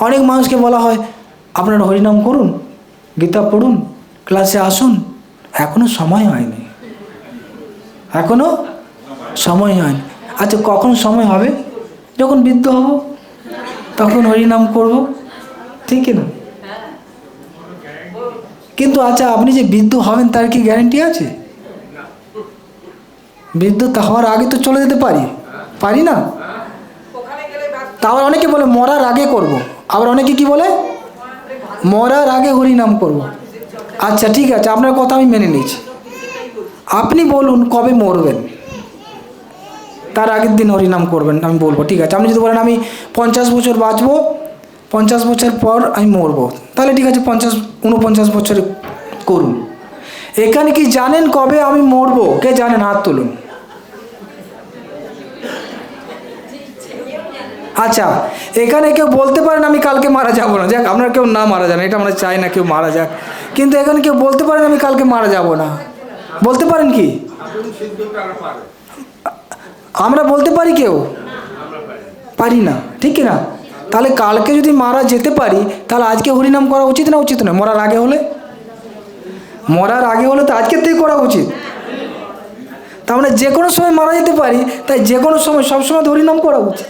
অনেক মানুষকে বলা হয়, আপনারা হরিনাম করুন, গীতা পড়ুন, ক্লাসে আসুন। এখনও সময় হয়নি। এখনও সময় হয়নি। আচ্ছা কখন সময় হবে? যখন বৃদ্ধ হব, তখন হরিনাম করব, ঠিক না? কিন্তু আচ্ছা আপনি যে বৃদ্ধ হবেন, তার কি গ্যারেন্টি আছে? বৃদ্ধ হওয়ার আগে তো চলে যেতে পারি পারি না? তা আবার অনেকে বলে, মরার আগে করব। আবার অনেকে কি বলে? মরার আগে হরিনাম করব। আচ্ছা ঠিক আছে, আপনার কথা আমি মেনে নিয়েছি। আপনি বলুন কবে মরবেন? তার আগের দিন হরিনাম করবেন, আমি বলব, ঠিক আছে। আপনি যদি বলেন আমি পঞ্চাশ বছর বাঁচবো, পঞ্চাশ বছর পর আমি মরবো, তাহলে ঠিক আছে, পঞ্চাশ উনপঞ্চাশ বছরে করুন। এখানে কি জানেন কবে আমি মরবো? কে জানেন? হাত তুলুন। আচ্ছা এখানে কেউ বলতে পারেন আমি কালকে মারা যাব না। যাক, আপনার কেউ না মারা যান, এটা আমরা চাই না কেউ মারা যাক। কিন্তু এখানে কেউ বলতে পারেন আমি কালকে মারা যাব না। বলতে পারেন কি? আমরা বলতে পারি কেউ? পারি না, ঠিক না? তাহলে কালকে যদি মারা যেতে পারি, তাহলে আজকে হরিনাম করা উচিত না উচিত না মরার আগে হলে? মরার আগে হলে তো আজকের থেকে করা উচিত। তার মানে যে কোনো সময় মারা যেতে পারি, তাই যে কোনো সময় সবসময় হরিনাম করা উচিত।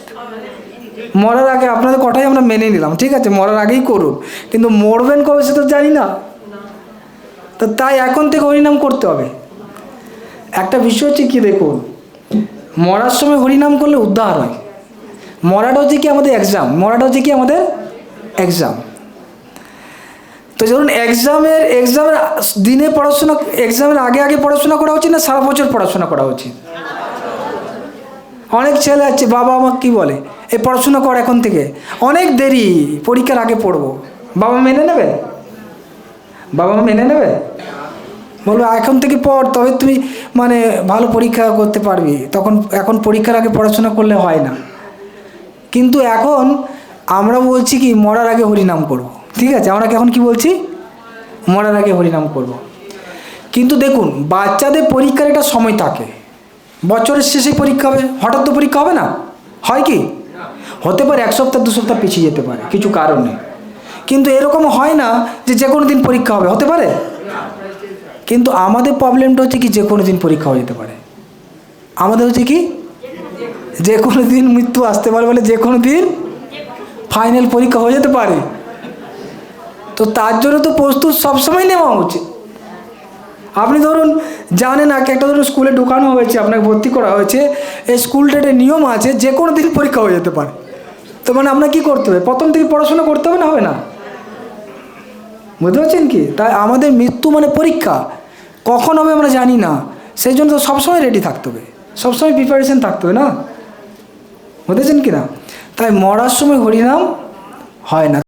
মরার আগে আপনাদের কথাই আমরা মেনে নিলাম, ঠিক আছে? মরার আগেই করুন। কিন্তু মরবেন কবে সে তো জানি না। তো তাই এখন থেকে হরিনাম করতে হবে। একটা বিষয় হচ্ছে কি দেখুন, মরার সময় হরিনাম করলে উদ্ধার হয়। মরাটা হচ্ছে কি আমাদের এক্সাম মরাটা হচ্ছে কি আমাদের এক্সাম তো ধরুন এক্সামের এক্সামের দিনে পড়াশোনা এক্সামের আগে আগে পড়াশোনা করা উচিত না সারা বছর পড়াশোনা করা উচিত? অনেক ছেলে আছে, বাবা আমাকে কী বলে? এই পড়াশোনা কর এখন থেকে। অনেক দেরি, পরীক্ষার আগে পড়ব। বাবা মেনে নেবে? বাবা মা মেনে নেবে? বলব, এখন থেকে পড়, তবে তুমি মানে ভালো পরীক্ষা করতে পারবি। তখন, এখন পরীক্ষার আগে পড়াশোনা করলে হয় না। কিন্তু এখন আমরা বলছি কি, মরার আগে হরিনাম করব। ঠিক আছে? আমরা এখন কি বলছি? মরার আগে হরিনাম করব। কিন্তু দেখুন, বাচ্চাদের পরীক্ষার একটা সময় থাকে। বছরের শেষে পরীক্ষা হবে, হঠাৎ তো পরীক্ষা হবে না? হয় কি? হতে পারে এক সপ্তাহ, দু সপ্তাহ পিছিয়ে যেতে পারে, কিছু কারণে কিন্তু এরকম হয় না যে যে কোনো দিন পরীক্ষা হবে, হতে পারে? কিন্তু আমাদের প্রবলেমটা হচ্ছে কি, যে কোনো দিন পরীক্ষা হয়ে যেতে পারে। আমাদের হচ্ছে কি? যে কোনো দিন মৃত্যু আসতে পারে বলে যে কোনো দিন ফাইনাল পরীক্ষা হয়ে যেতে পারে। তো তার জন্য তো প্রস্তুত সবসময় নেওয়া উচিত। আপনি ধরুন জানেন না একটা ধরুন স্কুলে ঢুকানো হয়েছে, আপনাকে ভর্তি করা হয়েছে, এই স্কুলটার একটা নিয়ম আছে যে কোনো দিন পরীক্ষা হয়ে যেতে পারে। তো মানে আপনার কী করতে হবে? প্রথম থেকে পড়াশোনা করতে হবে না? হবে না। বুঝতে পারছেন কি? তাই আমাদের মৃত্যু মানে পরীক্ষা। কখন হবে আমরা জানি না। সেই জন্য তো সবসময় রেডি থাকতে হবে। সবসময় প্রিপারেশন থাকতে হবে না? বুঝেছেন কি না? তাই মরার সময় হরিনাম হয় না।